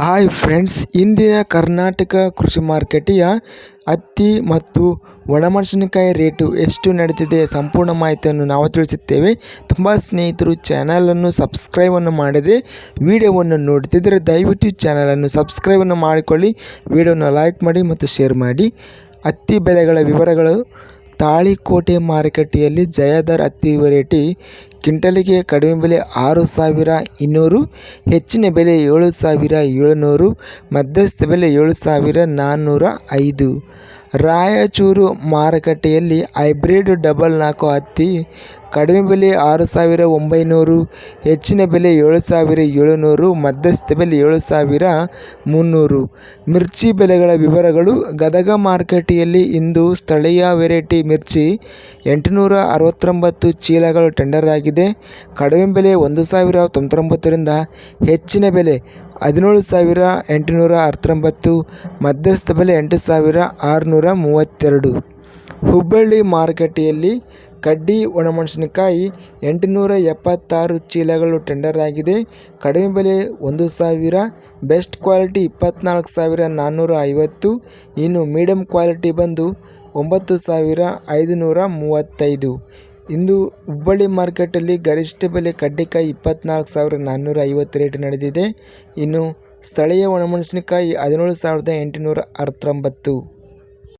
Hi friends ಇಂದಿನ ಕರ್ನಾಟಕ ಕೃಷಿ ಮಾರುಕಟ್ಟೆಯ ಹತ್ತಿ ಮತ್ತು ಒಣಮೆಣಸಿನಕಾಯಿ ರೇಟು ಎಷ್ಟು ನಡೀತಿದೆ ಸಂಪೂರ್ಣ ಮಾಹಿತಿಯನ್ನು ನಾವು ತಿಳಿಸುತ್ತೇವೆ. ತುಂಬ ಸ್ನೇಹಿತರು ಚಾನಲನ್ನು ಸಬ್ಸ್ಕ್ರೈಬನ್ನು ಮಾಡದೆ. ವಿಡಿಯೋವನ್ನು ನೋಡ್ತಿದ್ದರೆ ದಯವಿಟ್ಟು ಚಾನಲನ್ನು ಸಬ್ಸ್ಕ್ರೈಬನ್ನು ಮಾಡಿಕೊಳ್ಳಿ. ವಿಡಿಯೋನ ಲೈಕ್ ಮಾಡಿ ಮತ್ತು ಶೇರ್ ಮಾಡಿ. ಹತ್ತಿ ಬೆಲೆಗಳ ವಿವರಗಳು ತಾಳಿಕೋಟೆ ಮಾರುಕಟ್ಟೆಯಲ್ಲಿ ಜಯದರ್ ಹತ್ತಿ ವೆರೈಟಿ ಕ್ವಿಂಟಲಿಗೆ ಕಡಿಮೆ ಬೆಲೆ ಆರು ಸಾವಿರ ಇನ್ನೂರು, ಹೆಚ್ಚಿನ ಬೆಲೆ ಏಳು ಸಾವಿರ ಏಳುನೂರು, ಮಧ್ಯಸ್ಥ ಬೆಲೆ ಏಳು ಸಾವಿರ ನಾನ್ನೂರ ಐದು. ರಾಯಚೂರು ಮಾರುಕಟ್ಟೆಯಲ್ಲಿ ಹೈಬ್ರಿಡ್ ಡಬಲ್ ನಾಲ್ಕು ಹತ್ತಿ, ಕಡಿಮೆ ಬೆಲೆ ಆರು ಸಾವಿರ ಒಂಬೈನೂರು, ಹೆಚ್ಚಿನ ಬೆಲೆ ಏಳು ಸಾವಿರ ಏಳುನೂರು, ಮಧ್ಯಸ್ಥ ಬೆಲೆ ಏಳು ಸಾವಿರ ಮುನ್ನೂರು. ಮಿರ್ಚಿ ಬೆಲೆಗಳ ವಿವರಗಳು ಗದಗ ಮಾರುಕಟ್ಟೆಯಲ್ಲಿ ಇಂದು ಸ್ಥಳೀಯ ವೆರೈಟಿ ಮಿರ್ಚಿ ಎಂಟುನೂರ ಅರವತ್ತೊಂಬತ್ತು ಚೀಲಗಳು ಟೆಂಡರ್ ಆಗಿದೆ. ಕಡಿಮೆ ಬೆಲೆ ಒಂದು ಸಾವಿರ ತೊಂಬತ್ತೊಂಬತ್ತರಿಂದ ಹೆಚ್ಚಿನ ಬೆಲೆ ಹದಿನೇಳು ಸಾವಿರ ಎಂಟುನೂರ ಹತ್ತೊಂಬತ್ತು ಮಧ್ಯಸ್ಥ ಬೆಲೆ ಎಂಟು ಸಾವಿರ ಆರುನೂರ ಮೂವತ್ತೆರಡು. ಹುಬ್ಬಳ್ಳಿ ಮಾರುಕಟ್ಟೆಯಲ್ಲಿ ಕಡ್ಡಿ ಒಣಮೆಣಸಿನಕಾಯಿ ಎಂಟುನೂರ ಎಪ್ಪತ್ತಾರು ಚೀಲಗಳು ಟೆಂಡರ್ ಆಗಿದೆ. ಕಡಿಮೆ ಬೆಲೆ ಒಂದು ಸಾವಿರ ಬೆಸ್ಟ್ ಕ್ವಾಲಿಟಿ ಇಪ್ಪತ್ತ್ನಾಲ್ಕು ಸಾವಿರ ನಾನ್ನೂರ ಐವತ್ತು, ಇನ್ನು ಮೀಡಿಯಮ್ ಕ್ವಾಲಿಟಿ ಬಂದು ಒಂಬತ್ತು ಸಾವಿರ ಐದುನೂರ ಮೂವತ್ತೈದು. ಇಂದು ಹುಬ್ಬಳ್ಳಿ ಮಾರ್ಕೆಟಲ್ಲಿ ಗರಿಷ್ಠ ಬೆಲೆ ಕಡ್ಡಿಕಾಯಿ ಇಪ್ಪತ್ನಾಲ್ಕು ಸಾವಿರ ನಾನ್ನೂರ ಐವತ್ತು ರೇಟ್ ನಡೆದಿದೆ. ಇನ್ನು ಸ್ಥಳೀಯ ಒಣಮೆಣಸಿನಕಾಯಿ ಹದಿನೇಳು ಸಾವಿರದ ಎಂಟುನೂರ ಅರವತ್ತೊಂಬತ್ತು.